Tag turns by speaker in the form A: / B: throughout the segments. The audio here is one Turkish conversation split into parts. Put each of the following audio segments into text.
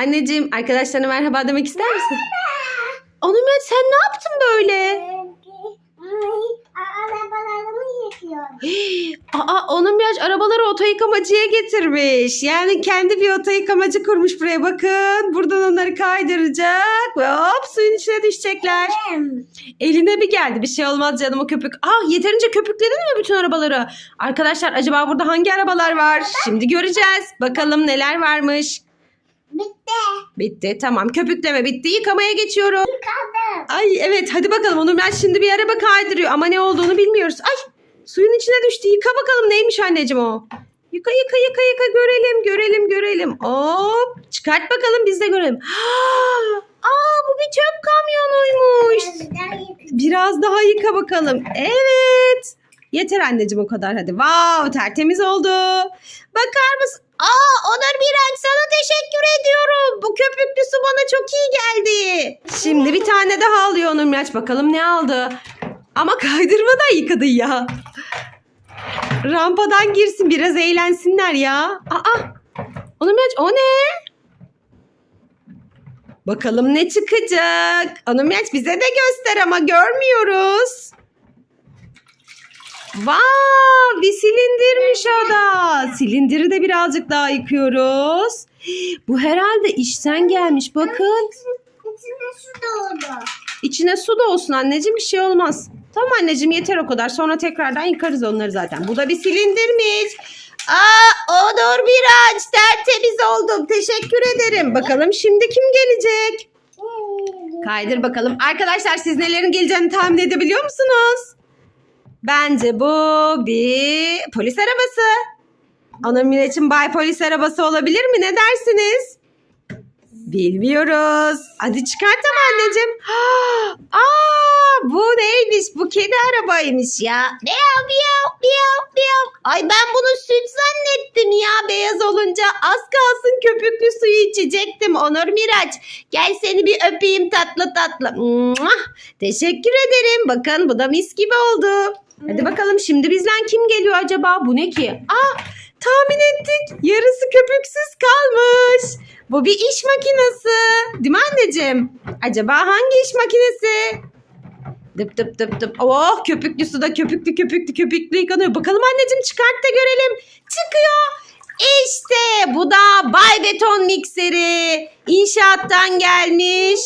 A: Anneciğim arkadaşlarına merhaba demek ister misin? Onur Miraç sen ne yaptın böyle?
B: Arabalarımı yıkıyorum.
A: Aa Onur Miraç arabaları oto yıkamacıya getirmiş. Yani kendi bir oto yıkamacı kurmuş buraya bakın. Buradan onları kaydıracak ve hop suyun içine düşecekler. Eline bir geldi bir şey olmaz canım o köpük. Ah yeterince köpükledin mi bütün arabaları? Arkadaşlar acaba burada hangi arabalar var? Şimdi göreceğiz. Bakalım neler varmış.
B: Bitti.
A: Bitti tamam köpükleme bitti yıkamaya geçiyorum.
B: Yıkadım.
A: Ay evet hadi bakalım Onur Miraç şimdi bir araba kaydırıyor ama ne olduğunu bilmiyoruz. Ay suyun içine düştü yıka bakalım neymiş anneciğim o. Yıka yıka yıka yıka görelim görelim görelim. Hop çıkart bakalım biz de görelim. Aa bu bir çöp kamyonuymuş.
B: Biraz daha yıkayacağım.
A: Biraz daha yıka bakalım. Evet. Yeter anneciğim o kadar hadi. Wow tertemiz oldu. Bakar mısın? Aa Onur Miraç sana teşekkür ediyorum. Bu köpüklü su bana çok iyi geldi. Şimdi bir tane daha alıyor Onur Miraç. Bakalım ne aldı? Ama kaydırmadan yıkadı ya. Rampadan girsin biraz eğlensinler ya. Aa Onur Miraç o ne? Bakalım ne çıkacak? Onur Miraç bize de göster ama görmüyoruz. Vav bir silindirmiş o da. Silindiri de birazcık daha yıkıyoruz. Bu herhalde işten gelmiş bakın.
B: İçine su doldu.
A: İçine su da olsun anneciğim bir şey olmaz. Tamam anneciğim yeter o kadar. Sonra tekrardan yıkarız onları zaten. Bu da bir silindirmiş. Aa Onur Miraç tertemiz oldum. Teşekkür ederim. Bakalım şimdi kim gelecek? Kaydır bakalım. Arkadaşlar siz nelerin geleceğini tahmin edebiliyor musunuz? Bence bu bir polis arabası. Onur Miraç'ın bay polis arabası olabilir mi? Ne dersiniz? Bilmiyoruz. Hadi çıkart ama anneciğim. Aa, bu neymiş? Bu kedi arabaymış ya. Miyav miyav miyav miyav. Ay ben bunu süt zannettim ya beyaz olunca. Az kalsın köpüklü suyu içecektim Onur Miraç. Gel seni bir öpeyim tatlı tatlı. Teşekkür ederim. Bakın bu da mis gibi oldu. Hadi bakalım şimdi bizden kim geliyor acaba? Bu ne ki? Aa tahmin ettik. Yarısı köpüksüz kalmış. Bu bir iş makinesi. Değil mi anneciğim? Acaba hangi iş makinesi? Dıp dıp dıp dıp. Oh köpüklü suda köpüklü köpüklü köpüklü yıkanıyor. Bakalım anneciğim çıkart da görelim. Çıkıyor. İşte bu da Bay Beton mikseri. İnşaattan gelmiş.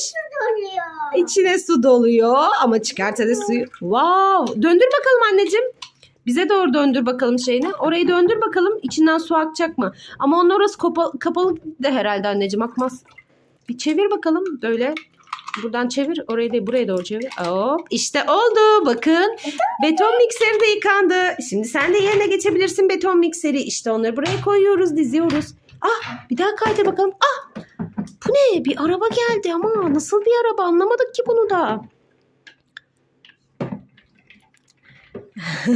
A: İçine su doluyor ama çıkart hadi suyu. Wow. Döndür bakalım anneciğim. Bize doğru döndür bakalım şeyini. Orayı döndür bakalım içinden su akacak mı? Ama onun orası kapalı, kapalı de herhalde anneciğim akmaz. Bir çevir bakalım böyle. Buradan çevir. Orayı da buraya doğru çevir. Hop. İşte oldu. Bakın. Beton mikseri de yıkandı. Şimdi sen de yerine geçebilirsin beton mikseri. İşte onları buraya koyuyoruz, diziyoruz. Ah, bir daha kaydır bakalım. Ah! Bu ne? Bir araba geldi ama nasıl bir araba anlamadık ki bunu da.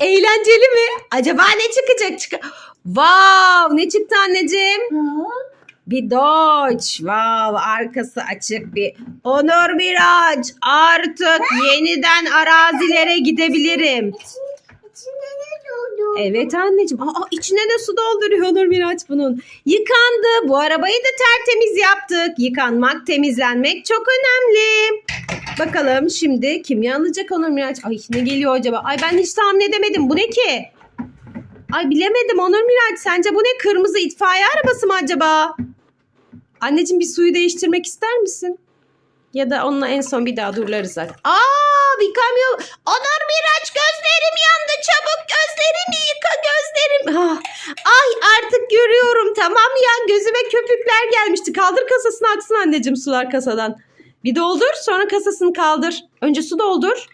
A: Eğlenceli mi? Acaba ne çıkacak? Çık wow, ne çıktı anneciğim? Bir Dodge. Wow, arkası açık bir. Onur Miraç. Artık yeniden arazilere gidebilirim. Evet anneciğim. Aa, içine de su dolduruyor Onur Miraç bunun. Yıkandı. Bu arabayı da tertemiz yaptık. Yıkanmak, temizlenmek çok önemli. Bakalım şimdi kim yanılacak Onur Miraç? Ay ne geliyor acaba? Ay ben hiç tahmin edemedim. Bu ne ki? Ay bilemedim Onur Miraç. Sence bu ne? Kırmızı itfaiye arabası mı acaba? Anneciğim bir suyu değiştirmek ister misin? Ya da onunla en son bir daha durlarız zaten. Aa bir kamyon. Onur Miraç gözlerim yandı. Çabuk gözlerimi yıka gözlerim. Ah, ay artık görüyorum. Tamam ya gözüme köpükler gelmişti. Kaldır kasasını aksın anneciğim sular kasadan. Bir doldur sonra kasasını kaldır. Önce su doldur.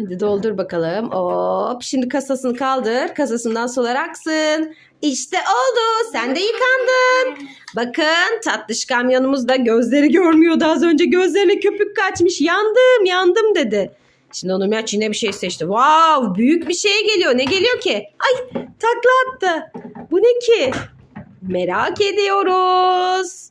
A: Hadi doldur bakalım. Hop şimdi kasasını kaldır. Kasasından sular aksın. İşte oldu. Sen de yıkandın. Bakın tatlış kamyonumuz da gözleri görmüyordu az önce. Gözlerine köpük kaçmış. Yandım yandım dedi. Şimdi onun Miraç yine bir şey seçti. Wow büyük bir şey geliyor. Ne geliyor ki? Ay takla attı. Bu ne ki? Merak ediyoruz.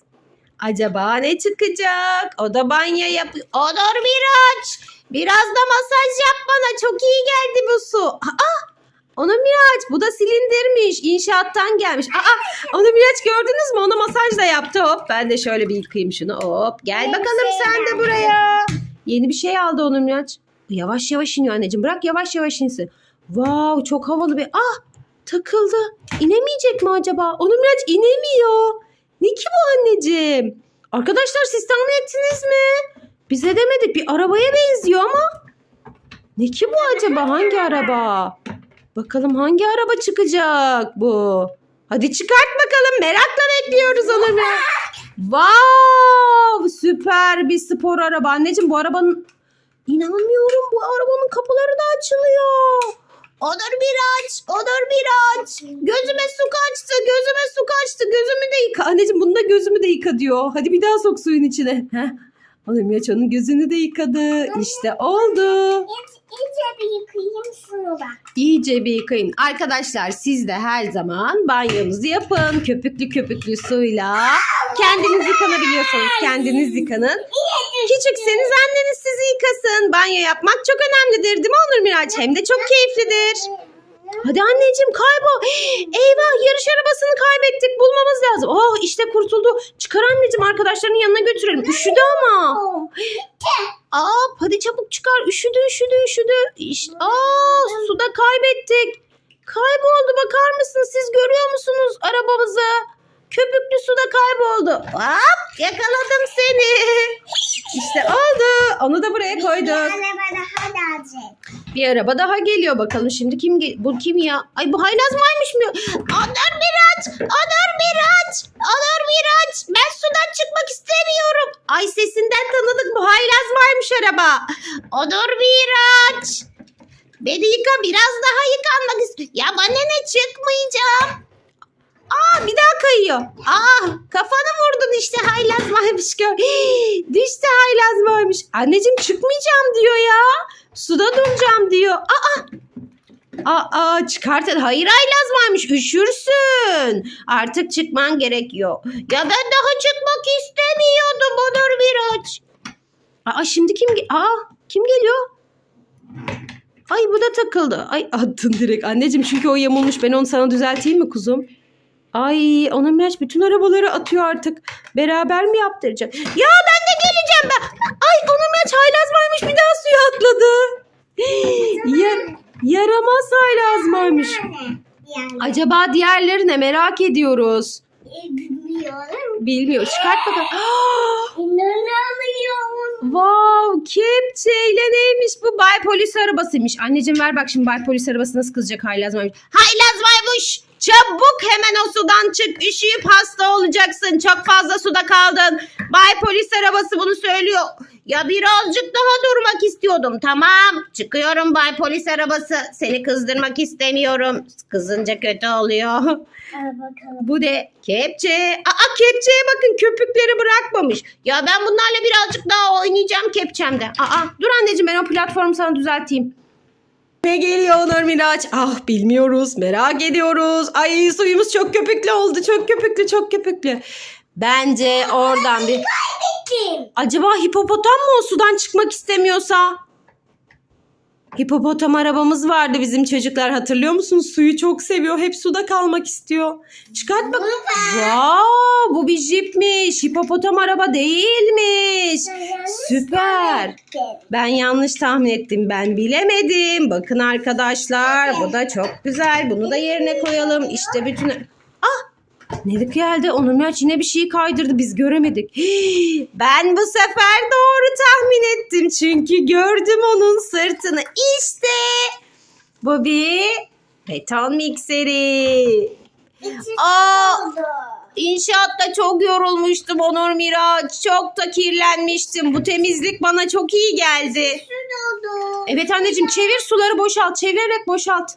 A: Acaba ne çıkacak? O da banyo yapıyor. Onur Miraç. Biraz da masaj yap bana. Çok iyi geldi bu su. Aa, Onur Miraç bu da silindirmiş. İnşaattan gelmiş. Aa Onur Miraç gördünüz mü? Ona masaj da yaptı. Hop ben de şöyle bir yıkayayım şunu. Hop gel
B: Yeni
A: bakalım
B: şey
A: sen de buraya. Yeni bir şey aldı Onur Miraç. Yavaş yavaş iniyor anneciğim. Bırak yavaş yavaş insin. Wow çok havalı bir. Ah takıldı. İnemeyecek mi acaba? Onur Miraç inemiyor. Ne ki bu anneciğim? Arkadaşlar siz tahmin ettiniz mi? Bize demedik bir arabaya benziyor ama. Ne ki bu acaba? Hangi araba? Bakalım hangi araba çıkacak bu? Hadi çıkart bakalım. Merakla bekliyoruz Miraç. Wow! Süper bir spor araba. Anneciğim bu arabanın... İnanmıyorum bu arabanın kapıları da açılıyor. Onur Miraç, Onur Miraç. Gözüme su kaçtı, gözüme su kaçtı. Gözümü de yıka. Anneciğim bunu da gözümü de yıka diyor. Hadi bir daha sok suyun içine. Heh. Onur Miraç onun gözünü de yıkadı. İşte oldu.
B: İyice, iyice bir yıkayayım şunu da.
A: İyice bir yıkayın. Arkadaşlar siz de her zaman banyonuzu yapın. Köpüklü köpüklü suyla. Kendiniz yıkanabiliyorsanız kendiniz yıkanın. Küçükseniz anneniz sizi yıkasın. Banyo yapmak çok önemlidir değil mi Onur Miraç? Hem de çok keyiflidir. Hadi anneciğim kaybol. Eyvah yarış arabasını kaybettik. Bulmamız lazım. Oh işte kurtuldu. Çıkar anneciğim arkadaşlarının yanına götürelim. Üşüdü ama. Aa hadi çabuk çıkar. Üşüdü üşüdü üşüdü. İşte, aa suda kaybettik. Kayboldu bakar mısınız? Siz görüyor musunuz arabamızı? Köpüklü suda kayboldu. Hop yakaladım seni. İşte oldu. Onu da buraya
B: Bir
A: koyduk.
B: araba daha gelecek.
A: Bir araba daha geliyor bakalım şimdi kim ge- bu kim ya? Ay bu haylaz maymış mı? Onur Miraç! Onur Miraç! Onur Miraç! Ben sudan çıkmak istemiyorum. Ay sesinden tanıdık bu haylaz maymış araba. Onur Miraç! Beni yıka biraz daha yıkanmak istiyorum. Ya bana ne çıkmayacağım. Aa bir daha kayıyor. Aa kafanı vurdun işte haylaz maymış gör. Hii, düştü haylaz maymış. Anneciğim çıkmayacağım diyor ya. Suda duracağım diyor. Aa Aa çıkart. Hayır haylaz maymış. Üşürsün. Artık çıkman gerekiyor. Ya ben daha çıkmak istemiyordum Onur Miraç. Aa şimdi kim Aa kim geliyor? Ay bu da takıldı. Ay attın direkt. Anneciğim çünkü o yamulmuş. Ben onu sana düzelteyim mi kuzum? Ay Onur Miraç bütün arabaları atıyor artık. Beraber mi yaptıracak? Ya ben de geleceğim ben. Ay Onur Miraç haylaz varmış bir daha suya atladı. ya, yaramaz haylaz varmış.
B: Yani, yani
A: Acaba diğerleri ne merak ediyoruz.
B: e, bilmiyorum.
A: Bilmiyor. Çıkart bakalım.
B: İnanamıyorum.
A: Wow, kepçeyle neymiş bu? Bay polis arabasıymış. Anneciğim ver bak şimdi bay polis arabası nasıl kızacak haylaz maymuş! Çabuk hemen o sudan çık. Üşüyüp hasta olacaksın. Çok fazla suda kaldın. Bay polis arabası bunu söylüyor. Ya birazcık daha durmak istiyordum. Tamam. Çıkıyorum bay polis arabası. Seni kızdırmak istemiyorum. Kızınca kötü oluyor. Bu de kepçe. Aa kepçeye bakın köpükleri bırakmamış. Ya ben bunlarla birazcık daha oynayacağım kepçemde. Aa dur anneciğim ben o platformu sana düzelteyim. Ne geliyor Onur Miraç? Ah bilmiyoruz merak ediyoruz. Ay suyumuz çok köpüklü oldu. Çok köpüklü çok köpüklü. Bence oradan bir... Acaba hipopotam mı o sudan çıkmak istemiyorsa? Hipopotam arabamız vardı bizim çocuklar hatırlıyor musunuz? Suyu çok seviyor. Hep suda kalmak istiyor. Çıkart bak. Wow, bu bir jipmiş. Hipopotam araba değilmiş. Süper. Ben yanlış tahmin ettim. Ben bilemedim. Bakın arkadaşlar bu da çok güzel. Bunu da yerine koyalım. İşte bütün... Ah! Ne geldi? Onur Miraç yine bir şeyi kaydırdı. Biz göremedik. Hii, Ben bu sefer doğru tahmin ettim. Çünkü gördüm onun sırtını. İşte bu bir beton mikseri. Aa! İnşaatta çok yorulmuştum Onur Miraç. Çok da kirlenmiştim. Bu temizlik bana çok iyi geldi. Evet anneciğim çevir suları boşalt. Çevirerek boşalt.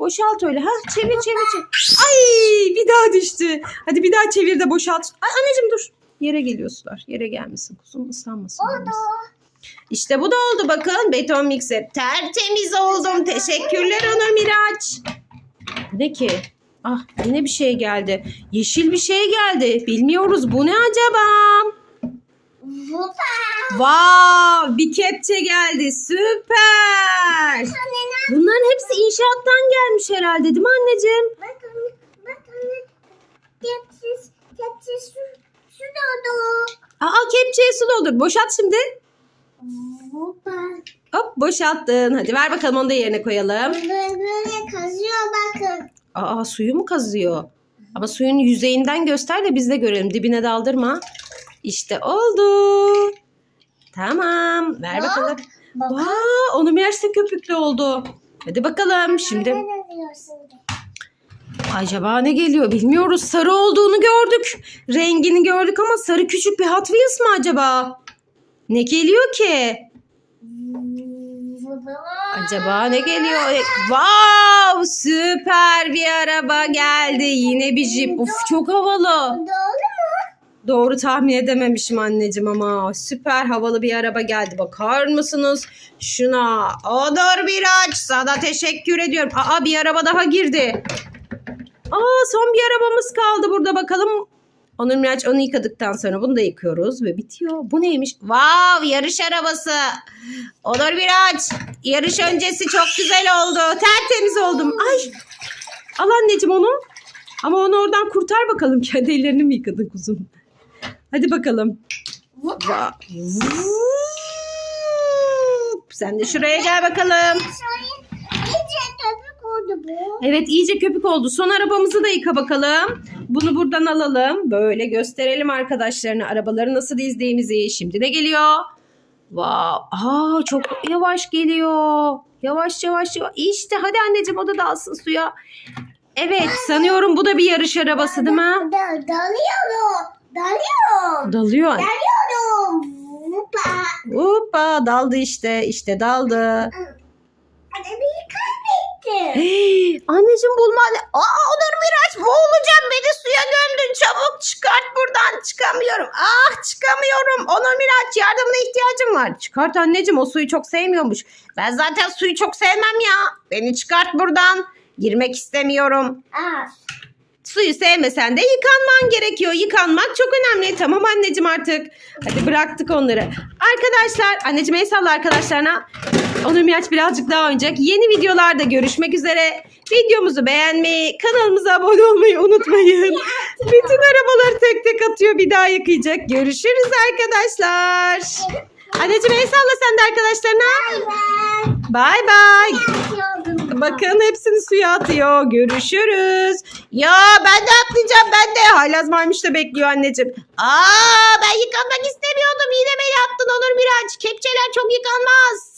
A: Boşalt öyle. Ha çevir çevir çevir. Ay bir daha düştü. Hadi bir daha çevir de boşalt. Ay anneciğim dur. Yere geliyor sular. Yere gelmesin. Kuzum ıslanmasın.
B: Oldu.
A: İşte bu da oldu bakın. Beton mikser. Tertemiz oldum. Teşekkürler Onur Miraç. Ne ki? Ah yine bir şey geldi. Yeşil bir şey geldi. Bilmiyoruz bu ne acaba? Vav bir kepçe geldi süper. Bunların hepsi inşaattan gelmiş herhalde değil mi anneciğim?
B: Bak anne. Bak anne. Tepsi, tepsi su, su doldu.
A: Aa kepçeye su doldur. Boşalt şimdi. Hop boşalttın. Hadi ver bakalım onu da yerine koyalım.
B: Böyle böyle kazıyor bakın.
A: Aa suyu mu kazıyor? Ama suyun yüzeyinden göster de biz de görelim. Dibine daldırma. İşte oldu. Tamam. Ver
B: Bak,
A: bakalım.
B: bak.
A: Vaa, onun yaşta köpüklü oldu. Hadi bakalım şimdi. Acaba ne geliyor bilmiyoruz. Sarı olduğunu gördük. Rengini gördük ama sarı küçük bir Hot Wheels mi acaba? Ne geliyor ki? Acaba ne geliyor? Wow süper bir araba geldi. Yine bir jip. Uf çok havalı.
B: Doğru?
A: Doğru tahmin edememişim anneciğim ama süper havalı bir araba geldi. Bakar mısınız şuna? Onur Miraç sana teşekkür ediyorum. Aa bir araba daha girdi. Aa son bir arabamız kaldı burada bakalım. Onur Miraç onu yıkadıktan sonra bunu da yıkıyoruz ve bitiyor. Bu neymiş? Wow yarış arabası. Onur Miraç yarış öncesi çok güzel oldu. Tertemiz oldum. Ay al anneciğim onu. Ama onu oradan kurtar bakalım. Kendi ellerini mi yıkadın kuzum? Hadi bakalım. Va- Sen de şuraya gel bakalım.
B: İyice köpük oldu bu.
A: Evet iyice köpük oldu. Son arabamızı da yıka bakalım. Bunu buradan alalım. Böyle gösterelim arkadaşlarına arabaları nasıl dizdiğimizi. Şimdi ne geliyor? Wow. Aa çok yavaş geliyor. Yavaş yavaş yavaş. İşte hadi anneciğim o da dalsın suya. Evet sanıyorum bu da bir yarış arabası değil mi?
B: Da, dalıyorum. Dalıyorum.
A: Dalıyor.
B: Dalıyorum. Hoppa.
A: Hoppa daldı işte. İşte daldı.
B: Beni kaybettim.
A: Hey, anneciğim bulma. Aa Onur Miraç boğulacağım. Beni suya gömdün. Çabuk çıkart buradan. Çıkamıyorum. Ah çıkamıyorum. Onur Miraç yardımına ihtiyacım var. Çıkart anneciğim o suyu çok sevmiyormuş. Ben zaten suyu çok sevmem ya. Beni çıkart buradan. Girmek istemiyorum.
B: Aa,
A: Suyu sevmesen de yıkanman gerekiyor. Yıkanmak çok önemli. Tamam anneciğim artık. Hadi bıraktık onları. Arkadaşlar anneciğim el salla arkadaşlarına. Onur Miraç birazcık daha oynayacak. Yeni videolarda görüşmek üzere. Videomuzu beğenmeyi, kanalımıza abone olmayı unutmayın. Bütün arabaları tek tek atıyor bir daha yıkayacak. Görüşürüz arkadaşlar. Anneciğim el salla sen de arkadaşlarına. bay
B: Bay.
A: Bakın hepsini suya atıyor. Görüşürüz. Ya ben de atlayacağım ben de. Haylaz maymuş da bekliyor anneciğim. Aa ben yıkanmak istemiyordum. Yine beni attın Onur Miraç. Kepçeler çok yıkanmaz.